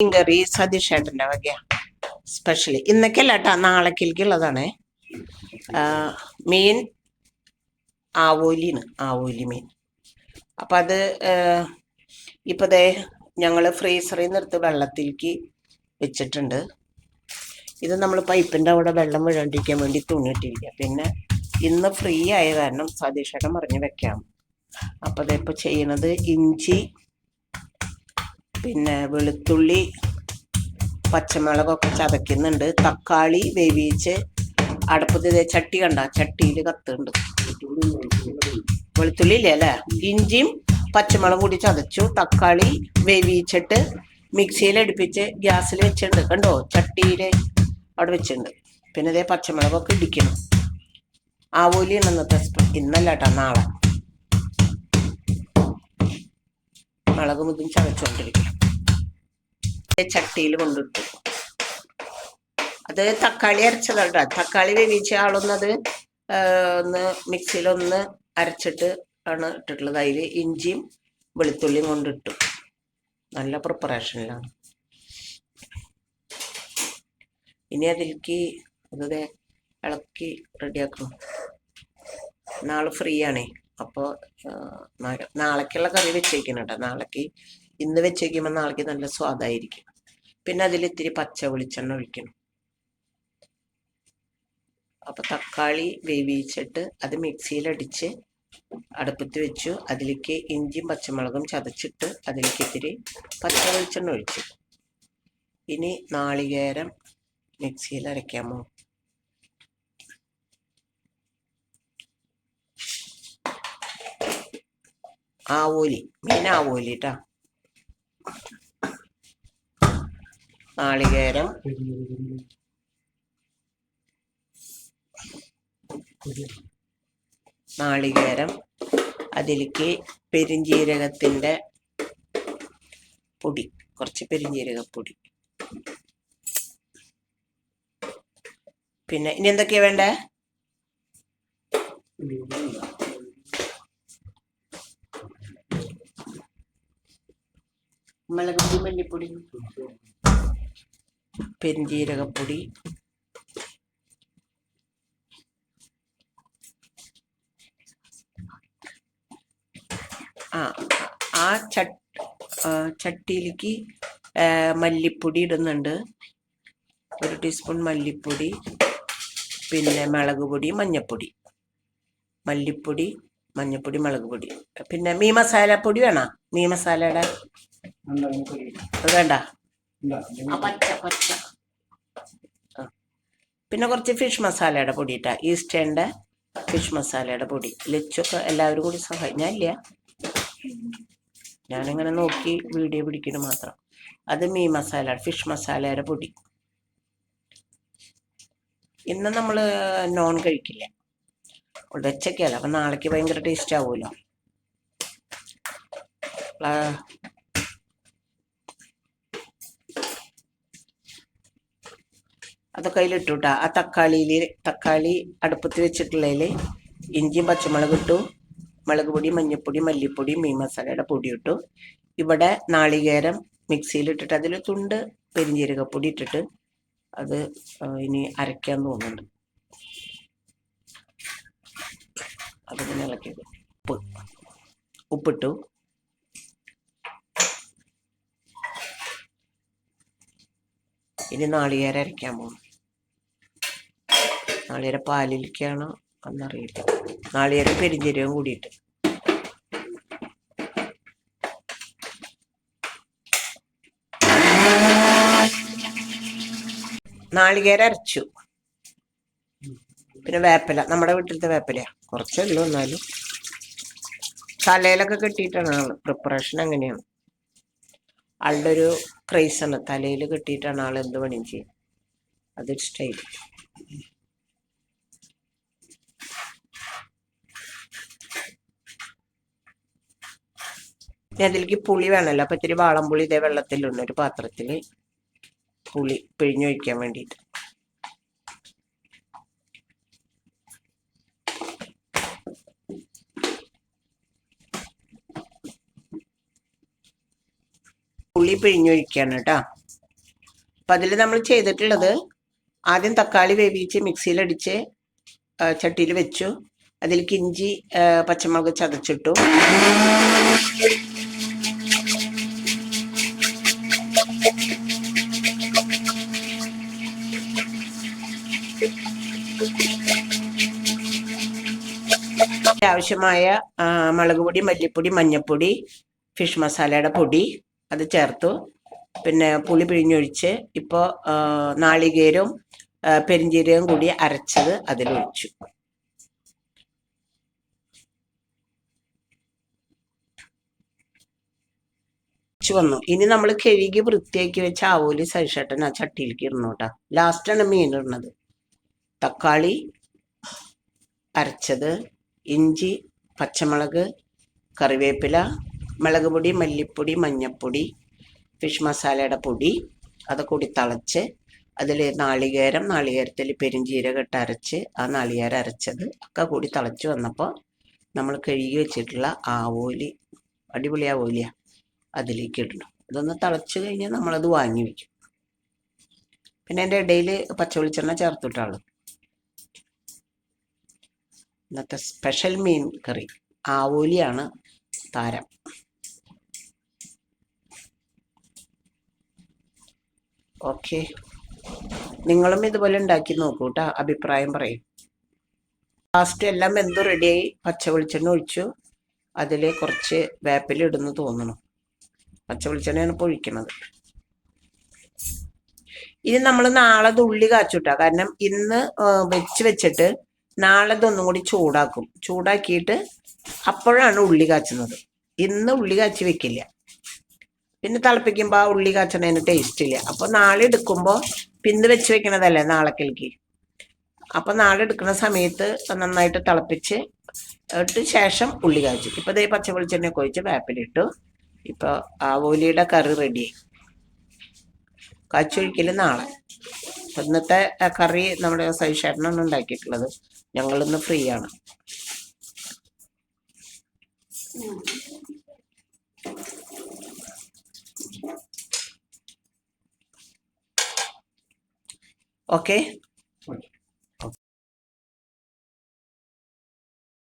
മീൻ കറി സതീഷേട്ടന്റെ വകയാ. Specially ഇന്നൊക്കെയല്ല കേട്ടോ നാളേക്കുള്ളതാണ് മീൻ ആവോലിയാണ് ആവോലി മീൻ. അപ്പം അത് ഇപ്പോൾ ദേ ഞങ്ങൾ ഫ്രീസറിൽ നിന്ന് എടുത്ത് വെള്ളത്തിലേക്ക് വെച്ചിട്ടുണ്ട്. ഇത് നമ്മൾ പൈപ്പിന്റെ അവിടെ വെള്ളം വീഴാണ്ടിരിക്കാൻ വേണ്ടി തുണിയിട്ടിരിക്കുക പിന്നെ ഇന്ന് ഫ്രീ ആയ കാരണം സതീഷേട്ടൻ പറഞ്ഞ് വെക്കാം. അപ്പോൾ അതിപ്പോൾ ചെയ്യണത് ഇഞ്ചി പിന്നെ വെളുത്തുള്ളി പച്ചമുളകൊക്കെ ചതയ്ക്കുന്നുണ്ട്. തക്കാളി വേവിച്ച് അടുപ്പത്ത് ചട്ടി കണ്ട? ചട്ടിയിൽ കത്തുണ്ട് വെളുത്തുള്ളി ഇല്ലേ അല്ലേ? ഇഞ്ചിയും പച്ചമുളകും കൂടി ചതച്ചു. തക്കാളി വേവിച്ചിട്ട് മിക്സിയിൽ അടുപ്പിച്ച് ഗ്യാസിൽ വെച്ചിട്ടുണ്ട്. കണ്ടോ? ചട്ടിയിൽ അവിടെ വെച്ചിട്ടുണ്ട്. പിന്നെ ഇതേ പച്ചമുളകൊക്കെ ഇടിക്കണം. ആവോലിയാണ് ഇന്നത്തെ ഇന്നല്ല കേട്ടോ നാളെ. മുളക് മുതും ചവച്ചുകൊണ്ടിരിക്കണം ചട്ടിയിൽ കൊണ്ടിട്ടു. അത് തക്കാളി അരച്ചതാട്ടോ. തക്കാളി വേവിച്ച ആളൊന്നത് ഒന്ന് മിക്സിയിലൊന്ന് അരച്ചിട്ട് ആണ് ഇട്ടിട്ടുള്ളത്. അതിൽ ഇഞ്ചിയും വെളുത്തുള്ളിയും കൊണ്ടിട്ടു. നല്ല പ്രിപ്പറേഷനിലാണ്. ഇനി അതിലേക്ക് അതെ ഇളക്കി റെഡിയാക്കണം. നാളെ ഫ്രീ ആണേ. അപ്പോൾ നാളേക്കുള്ള കറി വെച്ചേക്കണം കേട്ടോ നാളേക്ക് ഇന്ന് വെച്ചേക്കുമ്പോൾ നാളേക്ക് നല്ല സ്വാദായിരിക്കും. പിന്നെ അതിൽ ഇത്തിരി പച്ച വെളിച്ചെണ്ണ ഒഴിക്കണം. അപ്പൊ തക്കാളി വേവിച്ചിട്ട് അത് മിക്സിയിലടിച്ച് അടുപ്പത്ത് വെച്ചു. അതിലേക്ക് ഇഞ്ചിയും പച്ചമുളകും ചതച്ചിട്ട് അതിലേക്ക് ഇത്തിരി പച്ച വെളിച്ചെണ്ണ ഒഴിച്ചു. ഇനി നാളികേരം മിക്സിയിൽ അരയ്ക്കാമോ ആവോലി. മീൻ ആവോലി നാളികേരം. നാളികേരം. അതിലേക്ക് പെരിഞ്ജീരകത്തിന്റെ പൊടി. കുറച്ച് പെരിഞ്ജീരകപ്പൊടി പിന്നെ ഇനി എന്തൊക്കെയാ വേണ്ടേ? മുളക് പൊടി മല്ലിപ്പൊടി പെരിഞ്ജീരകപ്പൊടി ആ ആ ചട്ട് ചട്ടിയിലേക്ക് മല്ലിപ്പൊടി ഇടുന്നുണ്ട്. ഒരു ടീസ്പൂൺ മല്ലിപ്പൊടി പിന്നെ മുളക് പൊടി മഞ്ഞപ്പൊടി. മല്ലിപ്പൊടി മഞ്ഞപ്പൊടി മുളക് പൊടി. പിന്നെ മീ മസാല പൊടി വേണോ? മീ മസാലയുടെ വേണ്ട. പച്ച പച്ച. പിന്നെ കുറച്ച് ഫിഷ് മസാലയുടെ പൊടി ഇട്ടാ ഈസ്റ്റേണിന്റെ ഫിഷ് മസാലയുടെ പൊടി. ലച്ചൊക്കെ എല്ലാവരും കൂടി സഹായം ഞാനില്ല ഞാനിങ്ങനെ നോക്കി വീഡിയോ പിടിക്കുന്നു മാത്രം. അത് മീൻ മസാല ഫിഷ് മസാലയുടെ പൊടി. ഇന്ന് നമ്മൾ നോൺ കഴിക്കില്ല. ഉടച്ചൊക്കെയല്ല. അപ്പം നാളേക്ക് ഭയങ്കര ടേസ്റ്റ് ആവുമല്ലോ അതൊക്കെ അതിലിട്ടു കേട്ടോ ആ തക്കാളിയിൽ തക്കാളി അടുപ്പത്ത് വെച്ചിട്ടുള്ളതിൽ ഇഞ്ചിയും പച്ചമുളക് ഇട്ടു. മുളക് പൊടി മഞ്ഞൾപ്പൊടി മല്ലിപ്പൊടി മീൻ മസാലയുടെ പൊടി ഇട്ടു. ഇവിടെ നാളികേരം മിക്സിയിലിട്ടിട്ട് അതിൽ തുണ്ട് പെരിഞ്ജീരകപ്പൊടി ഇട്ടിട്ട് അത് ഇനി അരയ്ക്കാൻ തോന്നുന്നുണ്ട്. അതിങ്ങനെ ഇളക്കിയത് ഉപ്പ്. ഉപ്പിട്ടു. ഇനി നാളികേരം അരയ്ക്കാൻ പോകും നാളികേരം പാലിലേക്കാണോ എന്നറിയില്ല നാളികേരം പെരിഞ്ചീരകം കൂടിയിട്ട്. നാളികേരം അരച്ചു. പിന്നെ വേപ്പില. നമ്മുടെ വീട്ടിലത്തെ വേപ്പിലയാ. കുറച്ചേ ഉള്ളൂ എന്നാലും തലയിലൊക്കെ കെട്ടിയിട്ടാണ് ആൾ. പ്രിപ്പറേഷൻ അങ്ങനെയാണ്. ആളുടെ ഒരു ക്രൈസ് ആണ്. തലയിൽ കെട്ടിയിട്ടാണ് ആൾ എന്ത് പണിയും ചെയ്യും അതൊരു സ്റ്റൈൽ ഇനി അതിലേക്ക് പുളി വേണമല്ലോ അപ്പൊ ഇത്തിരി വാളംപുളി ഇതേ വെള്ളത്തിലുണ്ട്. ഒരു പാത്രത്തിൽ പുളി പിഴിഞ്ഞൊഴിക്കാൻ വേണ്ടിയിട്ട്. പുളി പിഴിഞ്ഞൊഴിക്കാണ് കേട്ടോ. അപ്പം അതിൽ നമ്മൾ ചെയ്തിട്ടുള്ളത് ആദ്യം തക്കാളി വേവിച്ച് മിക്സിയിലടിച്ച് ചട്ടിയിൽ വെച്ചു. അതിലേക്ക് ഇഞ്ചി പച്ചമുളക് ചതച്ചിട്ടു. ആവശ്യമായ മുളക് പൊടി മല്ലിപ്പൊടി മഞ്ഞൾപ്പൊടി ഫിഷ് മസാലയുടെ പൊടി അത് ചേർത്തു. പിന്നെ പുളി പിഴിഞ്ഞൊഴിച്ച് ഇപ്പോൾ നാളികേരവും പെരിഞ്ജീരകവും കൂടി അരച്ചത് അതിലൊഴിച്ചു. വന്നു. ഇനി നമ്മൾ കഴുകി വൃത്തിയാക്കി വെച്ച ആവോലി സൈഷട്ടൻ ആ ചട്ടിയിലേക്ക് ഇടണം ലാസ്റ്റാണ് മീൻ ഇടുന്നത് തക്കാളി അരച്ചത്. ഇഞ്ചി പച്ചമുളക് കറിവേപ്പില മുളക് പൊടി മല്ലിപ്പൊടി മഞ്ഞൾപ്പൊടി ഫിഷ് മസാലയുടെ പൊടി അതൊക്കെ കൂടി തിളച്ച് അതിൽ നാളികേരം നാളികേരത്തിൽ പെരുംജീരകം ഇട്ട് അരച്ച് ആ നാളികേരം അരച്ചത് ഒക്കെ കൂടി തിളച്ച് വന്നപ്പോൾ നമ്മൾ കഴുകി വെച്ചിട്ടുള്ള ആവോലി അടിപൊളി ആവോലിയ അതിലേക്ക് ഇടണം. ഇതൊന്ന് തിളച്ച് കഴിഞ്ഞാൽ നമ്മളത് വാങ്ങി വയ്ക്കും പിന്നെ എന്റെ ഇടയിൽ പച്ച വെളിച്ചെണ്ണ ചേർത്തിട്ടാളു ഇന്നത്തെ സ്പെഷ്യൽ മീൻ കറി ആവോലിയാണ് താരം. ഓക്കെ നിങ്ങളും ഇതുപോലെ ഉണ്ടാക്കി നോക്കൂ കേട്ടോ അഭിപ്രായം പറയും. ലാസ്റ്റ് എല്ലാം എന്തോ റെഡിയായി പച്ച വെളിച്ചെണ്ണ ഒഴിച്ചു. അതിൽ കുറച്ച് വേപ്പില ഇടുന്നു തോന്നുന്നു. പച്ച വെളിച്ചെണ്ണയാണ് ഇപ്പോൾ ഒഴിക്കുന്നത് ഇനി നമ്മൾ നാളെ ഉള്ളി കാച്ചുട്ടാ. കാരണം ഇന്ന് വെച്ച് വെച്ചിട്ട് നാളെ ഇതൊന്നും കൂടി ചൂടാക്കും. ചൂടാക്കിയിട്ട് അപ്പോഴാണ് ഉള്ളി കാച്ചുന്നത്. ഇന്ന് ഉള്ളി കാച്ചി വെക്കില്ല. പിന്നെ തിളപ്പിക്കുമ്പോൾ ആ ഉള്ളി കാച്ചണതിന് ടേസ്റ്റ് ഇല്ല. അപ്പോൾ നാളെ എടുക്കുമ്പോൾ പിന്ന് വെച്ച് വെക്കണതല്ലേ നാളേക്കിലേക്ക് അപ്പോൾ നാളെ എടുക്കുന്ന സമയത്ത് നന്നായിട്ട് തിളപ്പിച്ച് ഇട്ട് ശേഷം ഉള്ളി കാച്ചു. ഇപ്പോൾ ദേ പച്ച വെളിച്ചെണ്ണ കൊഴിച്ച് വേപ്പിലിട്ടു. ആ ആവോലിയുടെ കറി റെഡിയായി കാച്ചൊഴിക്കൽ നാളെ. ഇന്നത്തെ കറി നമ്മുടെ സൈഷേട്ടനാണ് ഉണ്ടാക്കിയിട്ടുള്ളത്. ഞങ്ങളിന്ന് ഫ്രീ ആണ് ഓക്കെ.